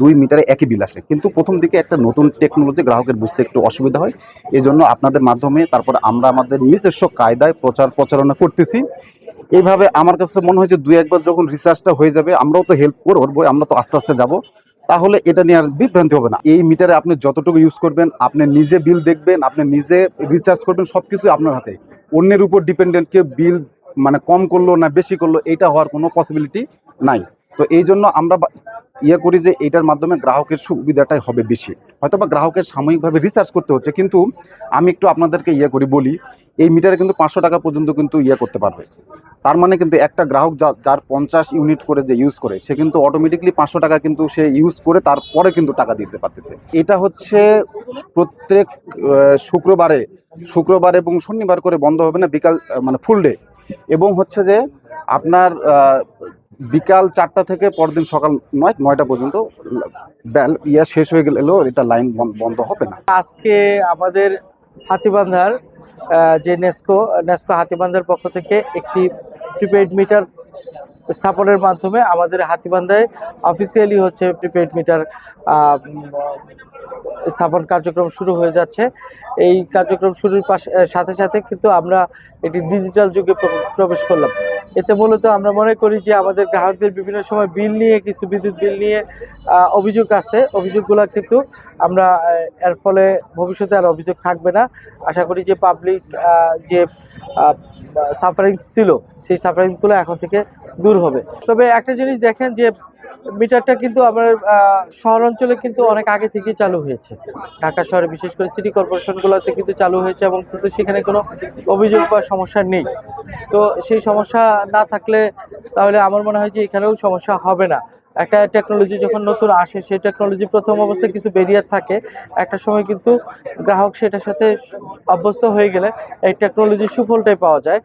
দুই মিটারে একই বিল আসে। কিন্তু প্রথম দিকে একটা নতুন টেকনোলজি গ্রাহকের বুঝতে একটু অসুবিধা হয়। এই জন্য আপনাদের মাধ্যমে তারপর আমরা আমাদের নিজস্ব কায়দায় প্রচার প্রচারণা করতেছি। এইভাবে আমার কাছে মনে হয় যে দুই একবার যখন রিসার্চটা হয়ে যাবে, আমরাও তো হেল্প করব আমরা তো আস্তে আস্তে যাব। তাহলে এটা নিয়ে আর বিভ্রান্তি হবে না। এই মিটারে আপনি যতটুকু ইউজ করবেন, আপনি নিজে বিল দেখবেন, আপনি নিজে রিচার্জ করবেন সব কিছু আপনার হাতে। অন্যের উপর ডিপেন্ডেন্ট কেউ বিল মানে কম করল না বেশি করল, এটা হওয়ার কোনো পসিবিলিটি নাই। তো এই জন্য আমরা ইয়ে করি যে এটার মাধ্যমে গ্রাহকের সুবিধাটাই হবে বেশি। হয়তো বা গ্রাহকের সাময়িকভাবে রিসার্চ করতে হচ্ছে, কিন্তু আমি একটু আপনাদেরকে ইয়ে করি, বলি, এই মিটারে কিন্তু পাঁচশো টাকা পর্যন্ত কিন্তু ইয়ে করতে পারবে। তার মানে কিন্তু একটা গ্রাহক যার পঞ্চাশ ইউনিট করে যে ইউজ করে, সে কিন্তু অটোমেটিকলি পাঁচশো টাকা কিন্তু সে ইউজ করে তারপরে কিন্তু টাকা দিতে পারতেছে। এটা হচ্ছে প্রত্যেক শুক্রবারে, শুক্রবার এবং শনিবার করে বন্ধ হবে না, বিকাল মানে ফুল ডে এবং হচ্ছে যে আপনার বিকাল চারটা থেকে পরদিন সকাল নয়, নয়টা পর্যন্ত ইয়া শেষ হয়ে গেলেও এটা লাইন বন্ধ হবে না। আজকে আমাদের হাতিবান্ধার যে নেস্কো নেস্কো হাতিবান্ধার পক্ষ থেকে একটি প্রিপেইড মিটার স্থাপনের মাধ্যমে আমাদের হাতিবান্ধায় অফিসিয়ালি হচ্ছে প্রিপেইড মিটার স্থাপন কার্যক্রম শুরু হয়ে যাচ্ছে। এই কার্যক্রম শুরুর সাথে সাথে কিন্তু আমরা এটি ডিজিটাল যুগে প্র- প্রবেশ করলাম। এতে মূলত আমরা মনে করি যে আমাদের গ্রাহকদের বিভিন্ন সময় বিল নিয়ে, কিছু বিদ্যুৎ বিল নিয়ে অভিযোগ আছে। অভিযোগগুলো কিন্তু আমরা এর ফলে ভবিষ্যতে আর অভিযোগ থাকবে না। আশা করি যে পাবলিক যে সাফারিংস ছিল, সেই সাফারিংসগুলো এখন থেকে দূর হবে। তবে একটা জিনিস দেখেন যে মিটারটা কিন্তু আমার শহর অঞ্চলে কিন্তু অনেক আগে থেকেই চালু হয়েছে। ঢাকা শহরে বিশেষ করে সিটি কর্পোরেশনগুলোতে কিন্তু চালু হয়েছে এবং কিন্তু সেখানে কোনো অভিযোগ বা সমস্যা নেই। তো সেই সমস্যা না থাকলে তাহলে আমার মনে হয় যে এখানেও সমস্যা হবে না। একটা টেকনোলজি যখন নতুন আসে, সেই টেকনোলজি প্রথম অবস্থায় কিছু ব্যারিয়ার থাকে। একটা সময় কিন্তু গ্রাহক সেটার সাথে অভ্যস্ত হয়ে গেলে এই টেকনোলজির সুফলটাই পাওয়া যায়।